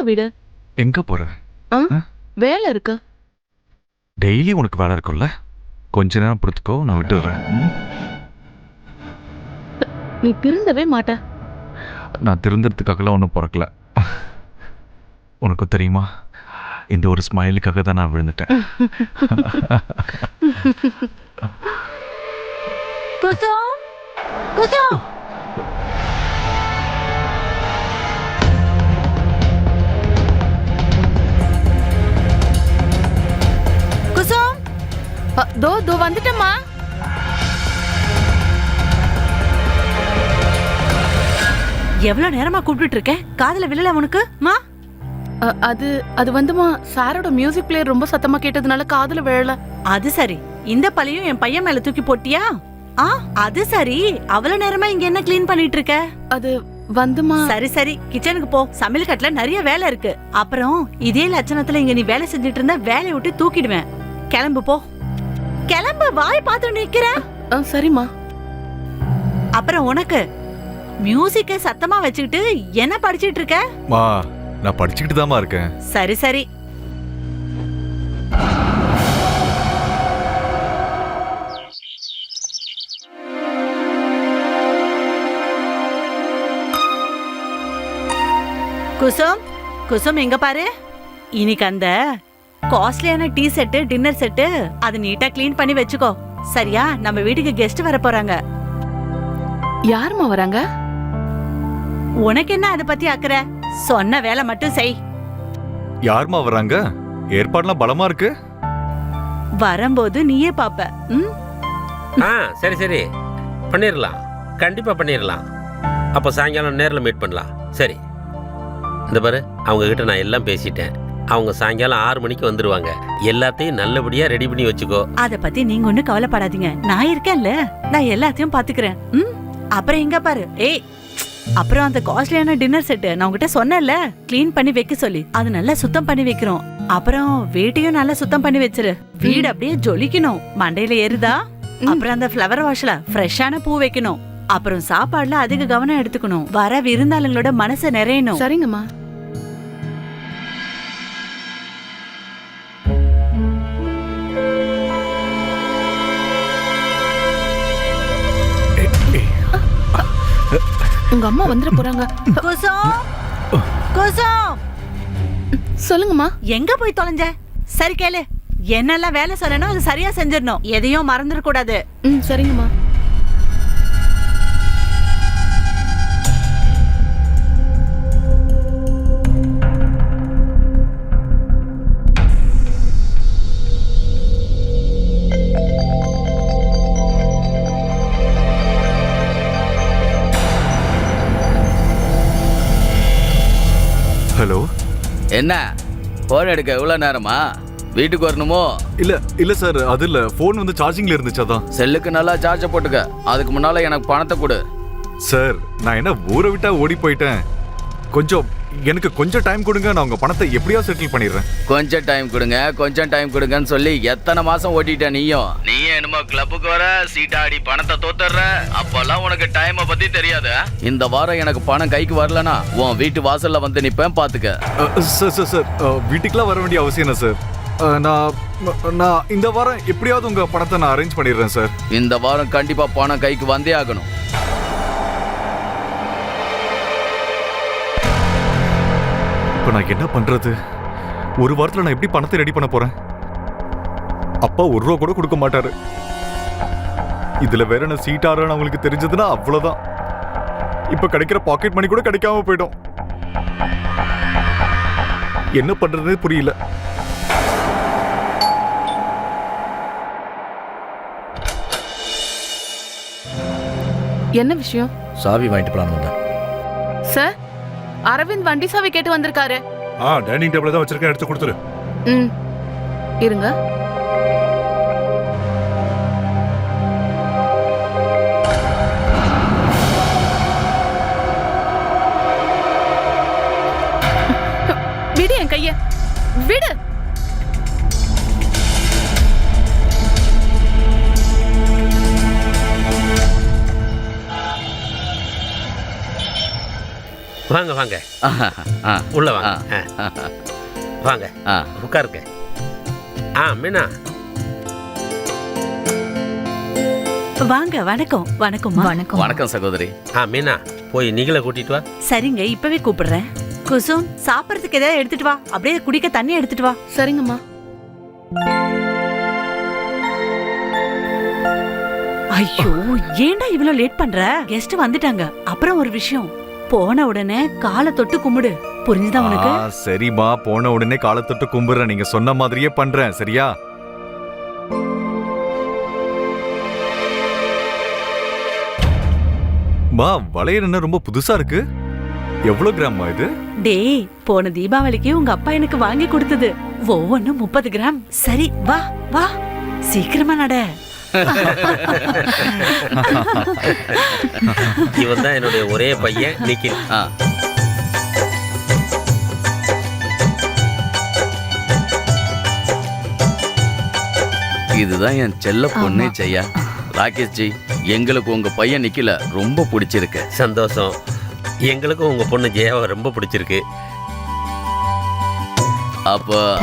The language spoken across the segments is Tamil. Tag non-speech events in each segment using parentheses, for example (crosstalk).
போக விடு? எங்க போற? வேலை இருக்கு. டெய்லி உனக்கு வேலை இருக்கும்ல? கொஞ்ச நேரம் பொறுத்துக்கோ நான் விட்டு வரேன் ம்? நீ திருந்தவே மாட்ட. நான் திருந்துறதுக்காகலாம் ஒன்றும் பிறக்கல. உனக்கு தெரியுமா? இந்த ஒரு ஸ்மைலுக்காக தான் நான் விழுந்துட்டேன். குசும் குசும் தோ தோ வந்துட்டம்மா. எவ்வளவு நேரமா கூப்பிட்டு இருக்கேன் காதுல விழல உனக்கு? மா அது அது வந்துமா சாரோட மியூசிக் பிளேயர் ரொம்ப சத்தமா கேட்டதுனால காதுல விழல. அது சரி. இந்த பழையும் என் பையன் மேல தூக்கி போட்டியா? ஆ அது சரி. அவ்வளவு நேரமா இங்க என்ன க்ளீன் பண்ணிட்டு இருக்க அது வந்துமா. சரி சரி. கிச்சனுக்கு போ. சமையல் கட்டுல நிறைய வேலை இருக்கு. அப்புறம் இதே லட்சணத்துல இங்க நீ வேலை செஞ்சுட்டு இருந்தா வேலையை விட்டு தூக்கிடுவேன். கிளம்பு போ. வாய் பார்த்து நிக்கிற? சரிம்மா. அப்புறம் உனக்கு மியூசிக்க சத்தமா வச்சுக்கிட்டு என்ன படிச்சிட்டு இருக்க? மா நான் படிச்சுக்கிட்டு தாமா இருக்கேன். சரி சரி. குசும் குசும் எங்க பாரு. இன்னைக்கு அந்த காஸ்ட்லியான டீ செட்டு டின்னர் செட்டு அது நீட்டா க்ளீன் பண்ணி வச்சுக்கோ. சரியா? நம்ம வீட்டுக்கு கெஸ்ட் வர போறாங்க. யாரும்மா வராங்க? உனக்கு என்ன அதை பத்தி அக்கறை? சொன்ன வேலை மட்டும் செய். யாரும்மா வராங்க? ஏற்பாடுலாம் பலமா இருக்கு. வரும்போது நீயே பாப்ப. ம்? ஆ சரி சரி. பண்ணிடலாம் கண்டிப்பாக பண்ணிடலாம் அப்போ சாயங்காலம் நேரில் மீட் பண்ணலாம். சரி. இந்த பாரு அவங்க கிட்ட நான் எல்லாம் பேசிட்டேன். அவங்க சாயங்காலம் ஆறு மணிக்கு வந்துடுவாங்க எல்லாத்தையும் நல்லபடியாக ரெடி பண்ணி வச்சுக்கோ. அத பத்தி நீங்க ஒண்ணும் கவலைப்படாதீங்க. நான் இருக்கேன்ல. நான் எல்லாத்தையும் பாத்துக்கிறேன். ம்? அப்புறம் எங்க பாரு? ஏய் அப்புறம் அந்த காஸ்ட்லியான டின்னர் செட் நான் உங்ககிட்ட சொன்னேன்ல. க்ளீன் பண்ணி வைக்க சொல்லி. அது நல்லா சுத்தம் பண்ணி வைக்கிறோம். அப்புறம் வீட்டையும் நல்லா சுத்தம் பண்ணி வச்சிரு. வீடு அப்படியே ஜொலிக்கணும். மண்டையில ஏறுதா? அப்புறம் அந்த ஃப்ளவர் வாஷ்ல ஃப்ரெஷ்ஷான பூ வைக்கணும். அப்புறம் சாப்பாடுல அதிக கவனம் எடுத்துக்கணும். வர விருந்தாளங்களோட மனசை நிறையணும். சரிங்கம்மா. உங்க அம்மா வந்துட போறாங்க. குசும்! குசும்! சொல்லுங்கம்மா. எங்க போய் தொலைஞ்ச? சரி கேளு. என்னெல்லாம் வேலை சொல்லணும் அது சரியா செஞ்சிடணும். எதையும் மறந்துட கூடாது ம் சரிங்கம்மா. என்ன? போன் எடுக்க எவ்வளவு நேரமா? வீட்டுக்கு வரணுமோ? இல்ல இல்ல சார் அது இல்ல. போன் வந்து சார்ஜிங்ல இருந்துச்சு அதான். செல்லுக்கு நல்லா சார்ஜ போட்டுக்க. அதுக்கு முன்னால எனக்கு பணத்தை கொடு. சார் நான் என்ன ஊரை விட்டா ஓடி போயிட்டேன். கொஞ்சம் எனக்கு கொஞ்சம் டைம் கொடுங்க நான் உங்க பணத்தை எப்படியா செட்டில் பண்ணிடுறேன். கொஞ்சம் டைம் கொடுங்க கொஞ்சம் டைம் கொடுங்கன்னு சொல்லி எத்தனை மாசம் ஓட்டிட்ட நீயும்? நீயும் என்னமோ கிளப்புக்கு வர சீட்டாடி பணத்தை தோத்துற அப்பெல்லாம் உனக்கு டைமை பத்தி தெரியாது. இந்த வாரம் எனக்கு பணம் கைக்கு வரலனா உன் வீட்டு வாசல்ல வந்து நிப்பேன் பாத்துக்க. சார் சார் சார் வீட்டுக்குலாம் வர வேண்டிய அவசியம் என்ன சார் நான் நான் இந்த வாரம் எப்படியாவது உங்க பணத்தை நான் அரேஞ்ச் பண்ணிடுறேன் சார் இந்த வாரம் கண்டிப்பா பணம் கைக்கு வந்தே ஆகணும். இப்போ நான் என்ன பண்றது? ஒரு வாரத்துல நான் எப்படி பணத்தை ரெடி பண்ண போறேன்? அப்பா ஒரு ரூபா கூட கொடுக்க மாட்டாரு. இதுல வேற நான் சீட்டாரன்னு அவங்களுக்கு தெரிஞ்சதுன்னா அவ்வளவுதான். இப்ப கிடைக்கிற பாக்கெட் மணி கூட கிடைக்காம போயிடும். என்ன பண்றதுனே புரியல. என்ன விஷயம்? சாவி வாங்கிட்டு போலான்னு வந்தேன். சார்? அரவிந்த் வண்டி சாவி கேட்டு வந்திருக்காரு. ஆ டைனிங் டேபிள் தான் வச்சிருக்கேன் எடுத்து கொடுத்துரு. ம். இருங்க. விடு என் கைய. விடு. வாங்க வாங்க. ஆ, உள்ள வாங்க. வாங்க. ஆ. உட்காருங்க. ஆ மீனா. வாங்க வணக்கம். வணக்கம்மா. வணக்கம். வணக்கம் சகோதரி. ஆ மீனா போய் நீங்களே கூட்டிட்டு வா. சரிங்க இப்பவே கூப்பிடுறேன். குசும் சாப்பிடறதுக்கு ஏதாவது எடுத்துட்டு வா. அப்படியே குடிக்க தண்ணி எடுத்துட்டு வா. சரிங்கம்மா. ஐயோ ஏன்டா இவ்வளவு லேட் பண்ற? கெஸ்ட் வந்துட்டாங்க. அப்புறம் ஒரு விஷயம். போன உடனே காலை தொட்டு கும்பிடு. புரிஞ்சுதா உனக்கு? ஆ, சரிம்மா. போன உடனே காலை தொட்டு கும்பிடுறேன். நீங்க சொன்ன மாதிரியே பண்றேன். சரியா? மா வளையல் என்ன ரொம்ப புதுசா இருக்கு? எவ்வளவு கிராம்மா இது? டேய் போன தீபாவளிக்கு உங்க அப்பா எனக்கு வாங்கி கொடுத்தது. ஒவ்வொன்னும் முப்பது கிராம். சரி வா வா. சீக்கிரமா நட. (laughs) இவன் தான் என்னுடைய ஒரே பையன் நிக்கில். ஆ. இதுதான் என் செல்ல பொண்ணு செய்யா ராகேஷ் ஜி எங்களுக்கு உங்க பையன் நிக்கல ரொம்ப பிடிச்சிருக்கு. சந்தோஷம். எங்களுக்கும் உங்க பொண்ணு ஜெயாவை ரொம்ப பிடிச்சிருக்கு. அப்போ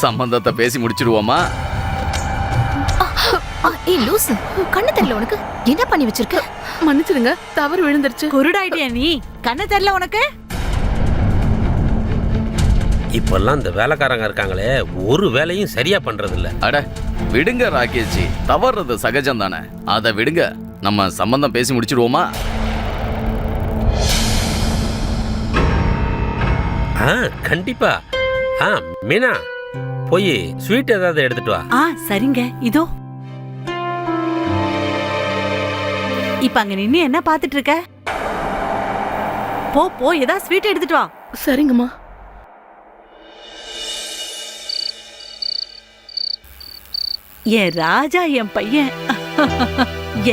சம்பந்தத்தை பேசி முடிச்சிடுவோமா ஏய் லூசு கண்ணு தெரியல உனக்கு. என்ன பண்ணி வச்சிருக்க? மன்னிச்சிடுங்க தவறு விழுந்துருச்சு. குருடாயிட்டியா நீ. கண்ணு தெரியல உனக்கு. இப்பெல்லாம் இந்த வேலைக்காரங்க இருக்காங்களே ஒரு வேலையும் சரியா பண்றது இல்ல அட விடுங்க ராகேஷ் ஜி தவறுறது சகஜம் தானே அதை விடுங்க நம்ம சம்பந்தம் பேசி முடிச்சிடுவோமா? ஆ கண்டிப்பா. ஆ மீனா போய் ஸ்வீட் ஏதாவது எடுத்துட்டு வா. ஆ சரிங்க. இதோ. இப்ப அங்க நின்னு என்ன பாத்துட்டு இருக்க? போ போ ஏதாவது ஸ்வீட் எடுத்துட்டு வா. சரிங்கம்மா. என் ராஜா என் பையன்.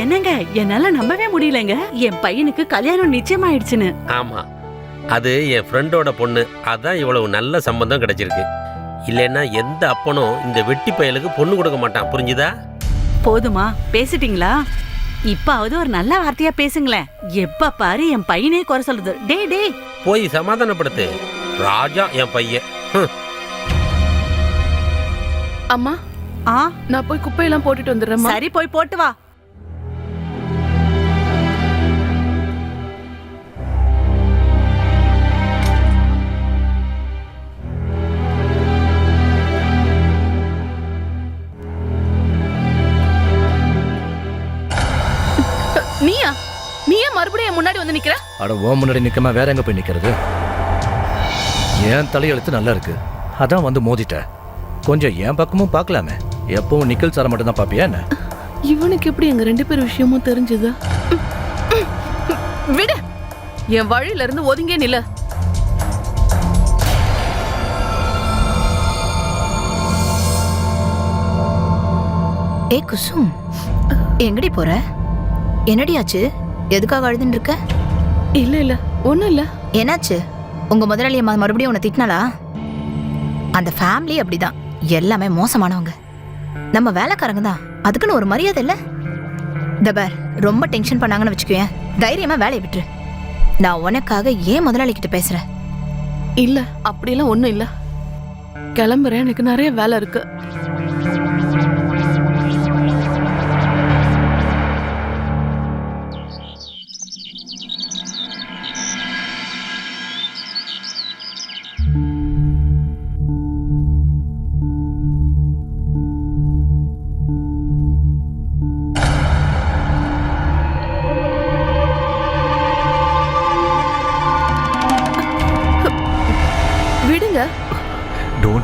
என்னங்க என்னால நம்பவே முடியலங்க. என் பையனுக்கு கல்யாணம் நிச்சயமாயிடுச்சுன்னு. ஆமா. அது என் ஃப்ரெண்டோட பொண்ணு. அதான் இவ்வளவு நல்ல சம்பந்தம் கிடைச்சிருக்கு. இல்லைன்னா எந்த அப்பனும் இந்த வெட்டி பயலுக்கு பொண்ணு கொடுக்க மாட்டான். புரிஞ்சுதா? போதுமா பேசிட்டீங்களா? இப்பாவது ஒரு நல்ல வார்த்தையா பேசுங்களேன். எப்ப பாரு என் பையனே குறை சொல்லுது டே டே போய் சமாதானப்படுத்து. ராஜா என் பையன். அம்மா ஆ? நான் போய் குப்பையெல்லாம் போட்டுட்டு வந்துடுறேம்மா. சரி போய் போட்டு வா. அட ஓ முன்னாடி நிற்காம வேற எங்க போய் நிக்கிறது? என் தலையெழுத்து நல்லா இருக்கு. அதான் வந்து மோதிட்டேன் கொஞ்சம் என் பக்கமும் பார்க்கலாமே. எப்பவும் நிக்கல் சார மட்டும் தான் பாப்பியா என்ன? இவனுக்கு எப்படி எங்க ரெண்டு பேர் விஷயமும் தெரிஞ்சது? விடு! என் வழியில இருந்து ஒதுங்கே நில்ல. ஏ குசும். எங்கடி போற? என்னடி ஆச்சு? எதுக்காக அழுதுன்னு இருக்க இல்ல இல்ல. ஒண்ணும் இல்ல. என்னாச்சு? உங்க முதலாளி அம்மா மறுபடியும் உன்னை திட்டினாளா? அந்த ஃபேமிலி அப்படிதான். எல்லாமே மோசமானவங்க. நம்ம வேலைக்காரங்க தான். அதுக்குன்னு ஒரு மரியாதை இல்ல? தபர் ரொம்ப டென்ஷன் பண்ணாங்கன்னு வச்சுக்கோயேன். தைரியமா வேலையை விட்டுரு. நான் உனக்காக ஏன் முதலாளி கிட்ட பேசுறேன்? இல்ல அப்படியெல்லாம் ஒண்ணும் இல்ல. கிளம்புறேன். எனக்கு நிறைய வேலை இருக்கு.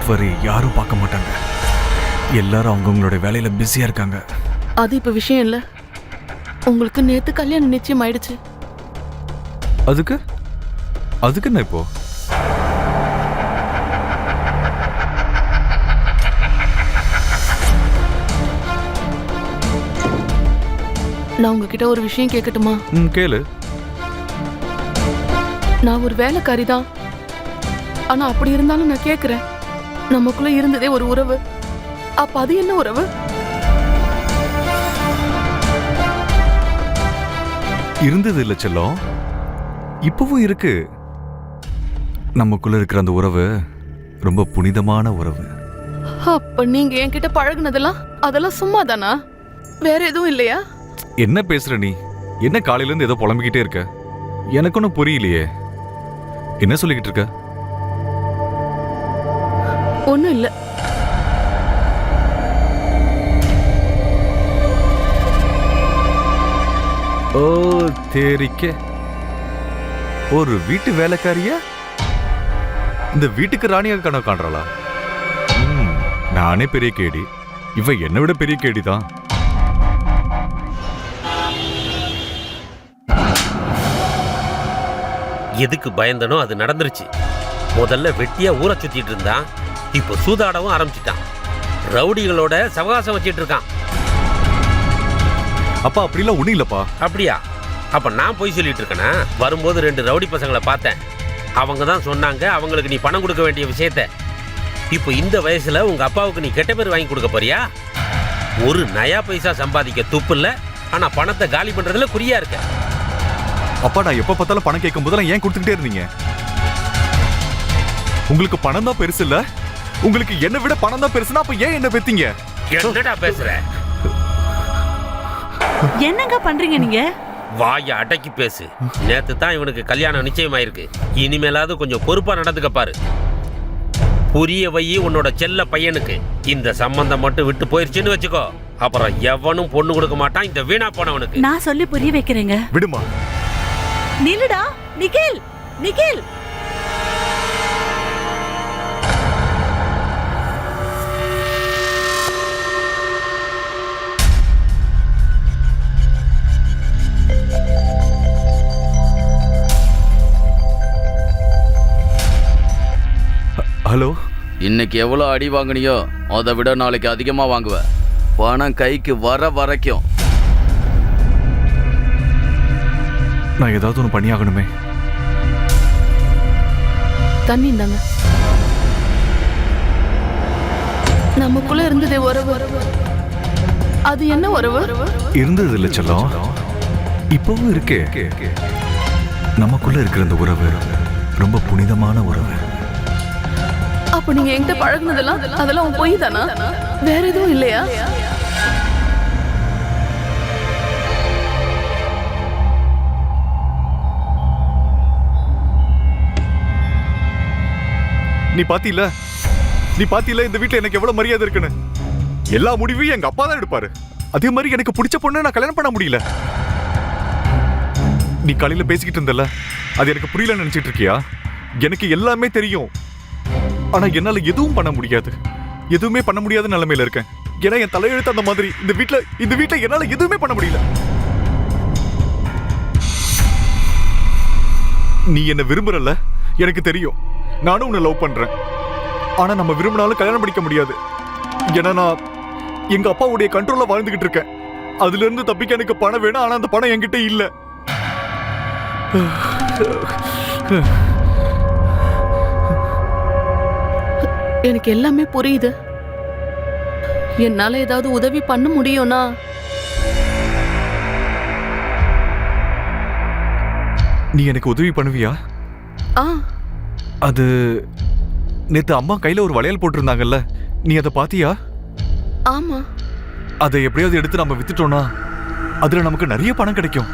டோன்ட் வரி யாரும் பார்க்க மாட்டாங்க. எல்லாரும் அவங்கவுங்களோட வேலையில பிஸியா இருக்காங்க. அது இப்ப விஷயம் இல்ல. உங்களுக்கு நேத்து கல்யாணம் நிச்சயம் ஆயிடுச்சு. அதுக்கு? அதுக்கு என்ன இப்போ? நான் உங்ககிட்ட ஒரு விஷயம் கேட்கட்டுமா ம் கேளு. நான் ஒரு வேலைக்காரி தான் ஆனா அப்படி இருந்தாலும் நான் கேக்குறேன். நமக்குள்ள இருந்ததே ஒரு உறவு. அப்ப அது என்ன உறவு? இருந்தது இல்ல செல்லம். இப்பவும் இருக்கு. நமக்குள்ள இருக்கிற அந்த உறவு ரொம்ப புனிதமான உறவு. அப்ப நீங்க என்கிட்ட பழகுனதெல்லாம் அதெல்லாம் சும்மா தானா வேற எதுவும் இல்லையா? என்ன பேசுற நீ? என்ன காலையில இருந்து ஏதோ புலம்பிக்கிட்டே இருக்க? எனக்கு ஒன்றும் புரியலையே. என்ன சொல்லிக்கிட்டு இருக்க? ஒண்ணும் இல்ல. ஓ தேரிக்க. ஒரு வீட்டு வேலைக்காரியா? இந்த வீட்டுக்கு ராணியாக கனவு காண்றாளா? ம், நானே பெரிய கேடி. இவ என்னை விட பெரிய கேடி தான் எதுக்கு பயந்தனோ அது நடந்துருச்சு. முதல்ல வெட்டியா ஊரை சுத்திட்டு இருந்தான். இப்போ சூதாடவும் ஆரம்பிச்சிட்டான். ரவுடிகளோட சவகாசம் வச்சிட்டு இருக்கான். அப்பா அப்படிலாம் ஒண்ணும் இல்லப்பா. அப்படியா? அப்ப நான் போய் சொல்லிட்டு இருக்கேனா? வரும்போது ரெண்டு ரவுடி பசங்களை பார்த்தேன். அவங்க தான் சொன்னாங்க அவங்களுக்கு நீ பணம் கொடுக்க வேண்டிய விஷயத்த. இப்போ இந்த வயசுல உங்க அப்பாவுக்கு நீ கெட்ட பேர் வாங்கி கொடுக்க போறியா? ஒரு நயா பைசா சம்பாதிக்க துப்பு இல்ல ஆனா பணத்தை காலி பண்றதுல குறியா இருக்க. அப்பா நான் எப்ப பார்த்தாலும் பணம் கேட்கும் போதெல்லாம் ஏன் கொடுத்துக்கிட்டே இருந்தீங்க? உங்களுக்கு பணம் தான் பெருசு இல்ல? உங்களுக்கு என்னை விட பணம் தான் பெருசுனா அப்ப ஏன் என்ன பெத்தீங்க என்னடா பேசுற? என்னங்க பண்றீங்க நீங்க? வாய அடக்கி பேசு. நேத்து தான் இவனுக்கு கல்யாணம் நிச்சயமாயிருக்கு. இனிமேலாவது கொஞ்சம் பொறுப்பா நடந்துக்க பாரு. புரிய வை உன்னோட செல்ல பையனுக்கு. இந்த சம்பந்தம் மட்டும் விட்டு போயிருச்சுன்னு வச்சுக்கோ. அப்புறம் எவனும் பொண்ணு கொடுக்க மாட்டான் இந்த வீணா போனவனுக்கு. நான் சொல்லி புரிய வைக்கிறேங்க. விடுமா? நில்லுடா நிகில் நிகில். ஹலோ? இன்னைக்கு எவ்வளோ அடி வாங்குனியோ அதை விட நாளைக்கு அதிகமாக வாங்குவ. பணம் கைக்கு வர வரைக்கும். நான் ஏதாவது ஒன்று பண்ணியாகணுமே. தண்ணி இந்தாங்க. நமக்குள்ள இருந்ததே உறவு. அது என்ன உறவு? இருந்தது இல்ல செல்லம். இப்பவும் இருக்கே. நமக்குள்ள இருக்கிற இந்த உறவு ரொம்ப புனிதமான உறவு. அப்ப நீங்க என்கிட்ட பழகுனதெல்லாம் அதெல்லாம் உன் பொய் தானா? வேற எதுவும் இல்லையா? நீ பாத்தில? நீ பாத்தில இந்த வீட்டுல எனக்கு எவ்வளவு மரியாதை இருக்குன்னு? எல்லா முடிவையும் எங்க அப்பா தான் எடுப்பாரு. அதே மாதிரி எனக்கு பிடிச்ச பொண்ணு நான் கல்யாணம் பண்ண முடியல. நீ காலையில பேசிக்கிட்டு இருந்தல அது எனக்கு புரியல நினைச்சிட்டு இருக்கியா? எனக்கு எல்லாமே தெரியும். ஆனா என்னால எதுவும் பண்ண முடியாது. எதுவுமே பண்ண முடியாத நிலைமையில இருக்கேன். ஏன்னா என் தலையெழுத்து அந்த மாதிரி இந்த வீட்டுல இந்த வீட்டுல என்னால எதுவுமே பண்ண முடியல. நீ என்ன விரும்புறல எனக்கு தெரியும். நானும் உன்னை லவ் பண்றேன். ஆனா நம்ம விரும்பினாலும் கல்யாணம் படிக்க முடியாது. ஏன்னா நான் எங்க அப்பாவுடைய கண்ட்ரோல்ல வாழ்ந்துகிட்டு இருக்கேன். அதுல இருந்து தப்பிக்க எனக்கு பணம் வேணும் ஆனா அந்த பணம் என்கிட்ட இல்லை. எனக்கு எல்லாமே புரியுது. என்னால ஏதாவது உதவி பண்ண முடியும்னா? நீ எனக்கு உதவி பண்ணுவியா? ஆ. அது நேத்து அம்மா கையில ஒரு வளையல் போட்டிருந்தாங்கல்ல நீ அதை பாத்தியா? ஆமா. அதை எப்படியாவது எடுத்து நம்ம வித்துட்டோம்னா அதுல நமக்கு நிறைய பணம் கிடைக்கும்.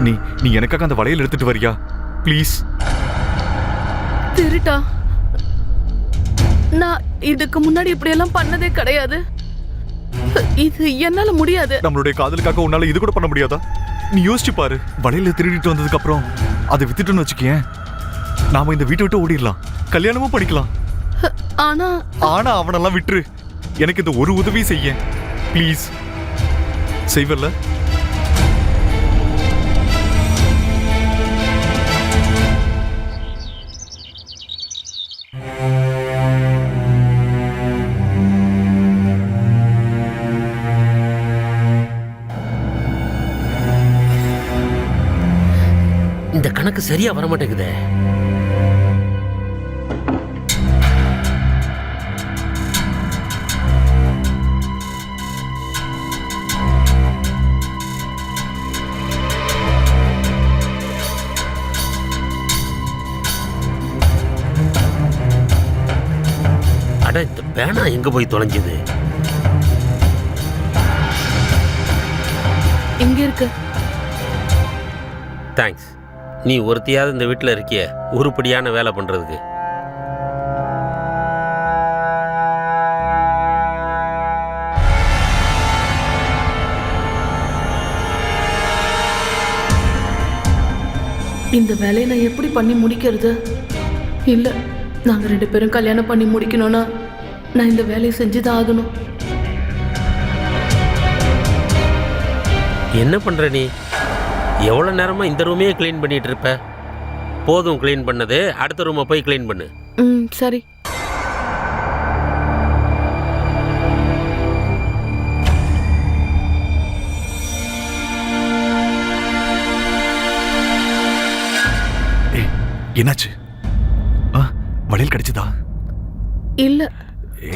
நீ நீ எனக்காக அந்த வளையல் எடுத்துட்டு வரியா? ப்ளீஸ். திருட்டா நான் இதுக்கு முன்னாடி இப்படி எல்லாம் பண்ணதே கிடையாது. இது என்னால முடியாது. நம்மளுடைய காதலுக்காக உன்னால இது கூட பண்ண முடியாதா? நீ யோசிச்சு பாரு. வளையல திருடிட்டு வந்ததுக்கு அப்புறம் அதை வித்துட்டோன்னு வச்சுக்கேன். நாம இந்த வீட்டை விட்டு ஓடிடலாம். கல்யாணமும் பண்ணிக்கலாம். ஆனா ஆனா அவனெல்லாம் விட்டுரு. எனக்கு இந்த ஒரு உதவி செய்ய ப்ளீஸ் செய்வல்ல? கணக்கு சரியா வர மாட்டேங்குதே அட பேனா எங்க போய் தொலைஞ்சது? எங்க இருக்கு? தேங்க்ஸ் நீ ஒருத்தியாவது இந்த வீட்டில் இருக்கிய உருப்படியான வேலை பண்றதுக்கு. இந்த வேலையை நான் எப்படி பண்ணி முடிக்கிறது? இல்ல நாங்க ரெண்டு பேரும் கல்யாணம் பண்ணி முடிக்கணும்னா நான் இந்த வேலையை செஞ்சுதான் ஆகணும். என்ன பண்ற நீ? எவ்வளோ நேரமா இந்த ரூமையே க்ளீன் பண்ணிட்டு இருப்ப? போதும் க்ளீன் பண்ணது. அடுத்த ரூமை போய் க்ளீன் பண்ணு. ம் சரி. ஏய் என்னாச்சு? ஆ வளையல் கிடைச்சதா? இல்ல.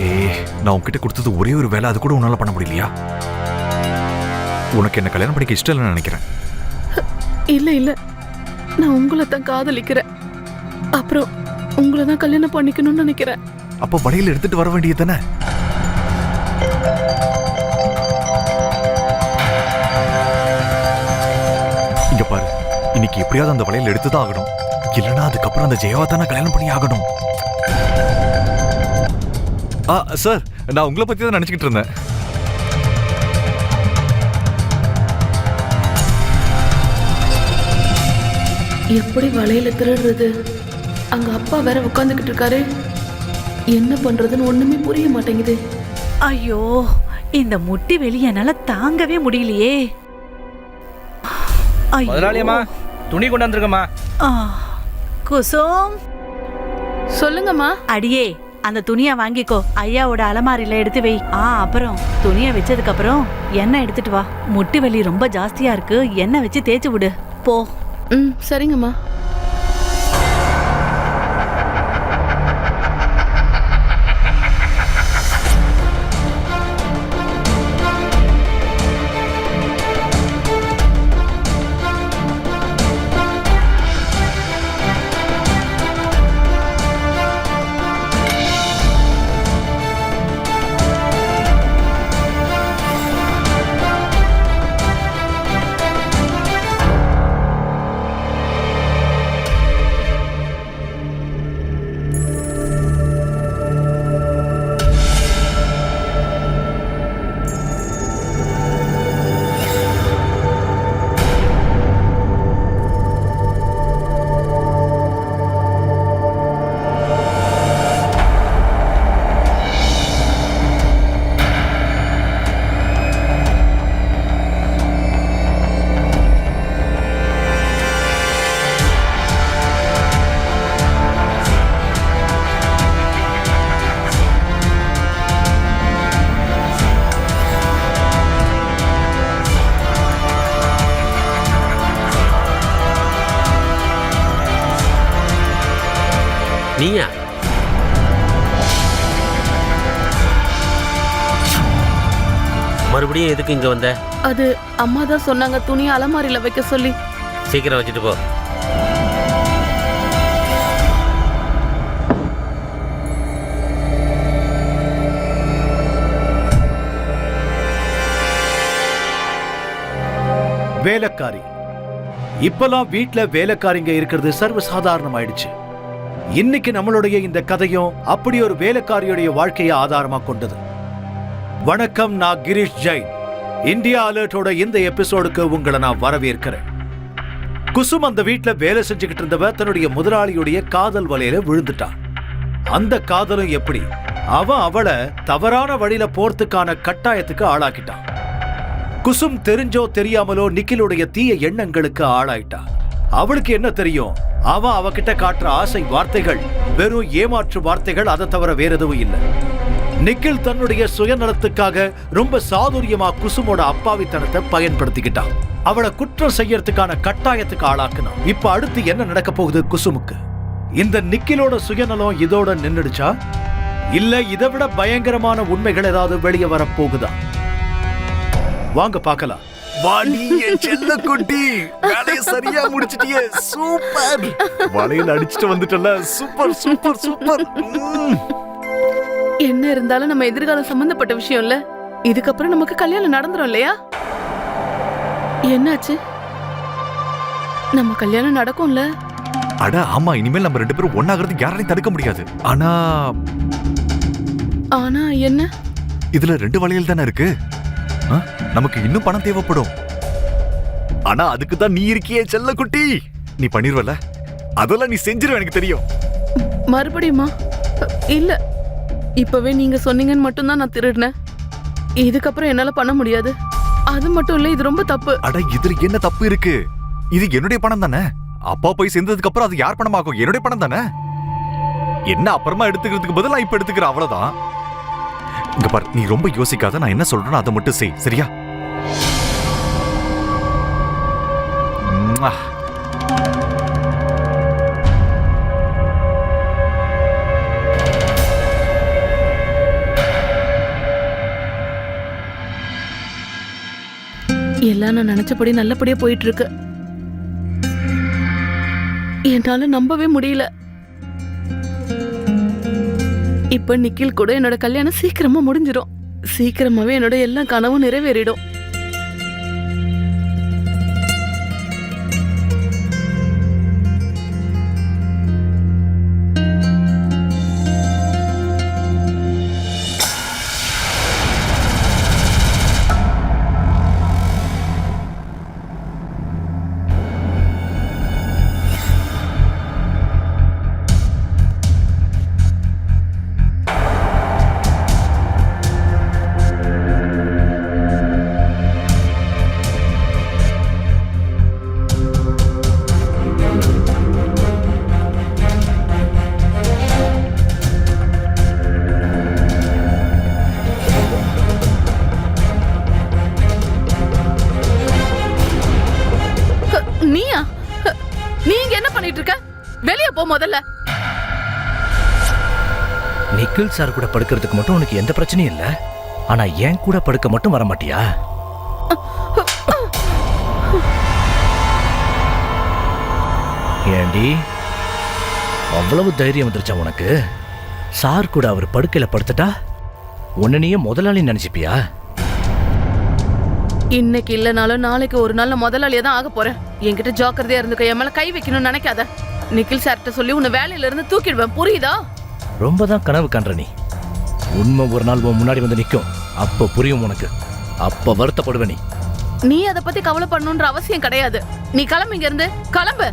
ஏய் நான் உன்கிட்ட கொடுத்தது ஒரே ஒரு வேலை அது கூட உன்னால பண்ண முடியலையா? உனக்கு என்ன கல்யாணம் பண்ணிக்க இஷ்டம் இல்லைன்னு நினைக்கிறேன். இல்ல இல்ல. நான் உங்களை தான் காதலிக்கிறேன். அப்புறம் உங்களை தான் கல்யாணம் பண்ணிக்கணும்னு நினைக்கிறேன். அப்போ வளையல் எடுத்துட்டு வர வேண்டியது தானே இங்க பாரு இன்னைக்கு எப்படியாவது அந்த வளையல் எடுத்து தான் ஆகணும். இல்லைன்னா அதுக்கப்புறம் அந்த ஜெயாவை தானே கல்யாணம் பண்ணி ஆகணும். ஆ சார் நான் உங்களை பத்தி தான் நினைச்சுக்கிட்டு இருந்தேன். எப்படி வலையில திருடுறது? அங்க அப்பா வேற உட்காந்துக்கிட்டு இருக்காரு. என்ன பண்றதுன்னு ஒண்ணுமே புரிய மாட்டேங்குது. ஐயோ இந்த முட்டி வெளி என்னால தாங்கவே முடியலையே. ஐயோ. முதலாளியம்மா துணி கொண்டாந்துருக்கம்மா ஆ, குசும். சொல்லுங்கம்மா. அடியே அந்த துணியை வாங்கிக்கோ. ஐயாவோட அலமாரியில எடுத்து வை. ஆ அப்புறம் துணியை வச்சதுக்கு அப்புறம் எண்ணெய் எடுத்துட்டு வா. முட்டி வலி ரொம்ப ஜாஸ்தியா இருக்கு. எண்ணெய் வச்சு தேய்ச்சு விடு. போ. ம் சரிங்கம்மா. மறுபடியும் எதுக்கு இங்க வந்த? அது அம்மா தான் சொன்னாங்க துணியை அலமாரியில வைக்க சொல்லி. சீக்கிரம் வச்சுட்டு போ. வேலைக்காரி. இப்பெல்லாம் வீட்ல வேலைக்காரிங்க இருக்கிறது சர்வசாதாரணம் ஆயிடுச்சு இன்னைக்கு நம்மளுடைய இந்த கதையும் அப்படி ஒரு வேலைக்காரியுடைய வாழ்க்கையை ஆதாரமா கொண்டது. வணக்கம் நான் கிரீஷ் ஜெயின். இந்தியா அலர்ட்டோட இந்த எபிசோடுக்கு உங்களை நான் வரவேற்கிறேன். குசும் அந்த வீட்டில் வேலை செஞ்சுக்கிட்டு இருந்தவ தன்னுடைய முதலாளியுடைய காதல் வலையில விழுந்துட்டான் அந்த காதலும் எப்படி? அவன் அவளை தவறான வழியில போறதுக்கான கட்டாயத்துக்கு ஆளாக்கிட்டான் குசும் தெரிஞ்சோ தெரியாமலோ நிக்கிலுடைய தீய எண்ணங்களுக்கு ஆளாயிட்டா. அவளுக்கு என்ன தெரியும்? அவன் அவகிட்ட காட்டுற ஆசை வார்த்தைகள் வெறும் ஏமாற்று வார்த்தைகள் அதை தவிர வேற எதுவும் இல்லை. நிக்கில் தன்னுடைய சுயநலத்துக்காக ரொம்ப சாதுரியமா குசுமோட அப்பாவித்தனத்தை பயன்படுத்திக்கிட்டான். அவளை குற்றம் செய்யறதுக்கான கட்டாயத்துக்கு ஆளாக்குனான். இப்ப அடுத்து என்ன நடக்க போகுது குசுமுக்கு? இந்த நிக்கிலோட சுயநலம் இதோட நின்னுடுச்சா? இல்ல இதை விட பயங்கரமான உண்மைகள் ஏதாவது வெளியே வரப்போகுதா வாங்க பார்க்கலாம். வாடி என் செல்ல குட்டி. வேலையை சரியா முடிச்சிட்டியே. சூப்பர். வளையல் அடிச்சுட்டு வந்துட்டல சூப்பர் சூப்பர் சூப்பர். என்ன இருந்தாலும் நம்ம எதிர்காலம் சம்பந்தப்பட்ட விஷயம் இல்ல. இதுக்கப்புறம் நமக்கு கல்யாணம் நடந்துரும் இல்லையா? என்னாச்சு? நம்ம கல்யாணம் நடக்கும்ல? அட ஆமா இனிமேல் நம்ம ரெண்டு பேரும் ஒன்னாகிறது யாராலையும் தடுக்க முடியாது. ஆனா ஆனா என்ன? இதுல ரெண்டு வழிகள் தானே இருக்கு? நமக்கு இன்னும் பணம் தேவைப்படும். ஆனா அதுக்கு தான் நீ இருக்கியே செல்ல குட்டி நீ பண்ணிருவல அதெல்லாம் நீ செஞ்சிருவ எனக்கு தெரியும். மறுபடியுமா? இல்ல இப்பவே நீங்க சொன்னீங்கன்னு மட்டும்தான் நான் திருடினேன். இதுக்கப்புறம் என்னால பண்ண முடியாது. அது மட்டும் இல்ல இது ரொம்ப தப்பு. அட இதுல என்ன தப்பு இருக்கு? இது என்னுடைய பணம் தானே? அப்பா போய் சேர்ந்ததுக்கு அப்புறம் அது யார் பணமாகும்? என்னுடைய பணம் தானே? என்ன அப்புறமா எடுத்துக்கிறதுக்கு பதிலாக இப்ப எடுத்துக்கிற அவ்வளவுதான்? இங்க பார் நீ ரொம்ப யோசிக்காத நான் என்ன சொல்றேனோ அதை மட்டும் செய் சரியா? எல்லாம் நான் நினைச்சபடி நல்லபடியா போயிட்டு இருக்கு என்னால நம்பவே முடியல. இப்ப நிக்கில் கூட என்னோட கல்யாணம் சீக்கிரமா முடிஞ்சிடும் சீக்கிரமாவே என்னோட எல்லா கனவும் நிறைவேறிடும். நிக்கில் சார் கூட படுக்கிறதுக்கு மட்டும் உனக்கு எந்த பிரச்சனையும் இல்ல. ஆனா என் கூட படுக்க மட்டும் வர மாட்டியா? ஏண்டி? அவ்வளவு தைரியம் வந்துருச்சா உனக்கு? சார் கூட அவர் படுக்கையில் படுத்துட்டா? உன்னையே முதலாளி நினைச்சுப்பியா? இன்னைக்கு இல்லைனாலும் நாளைக்கு ஒரு நாள் நான் முதலாளியா தான் ஆக போறேன். என்கிட்ட ஜாக்கிரதையா இருந்துக்க என் மேல கை வைக்கணும்னு நினைக்காத. நிக்கில் சார்கிட்ட சொல்லி உன்னை வேலையில இருந்து தூக்கிடுவேன். புரியுதா? ரொம்ப தான் கனவு காண்ற நீ. உண்மை ஒரு நாள் உன் முன்னாடி வந்து நிற்கும் அப்போ புரியும் உனக்கு. அப்போ வருத்தப்படுவ நீ. நீ அதை பத்தி கவலைப்படணுன்ற அவசியம் கிடையாது. நீ கிளம்பு இங்க இருந்து கிளம்பு.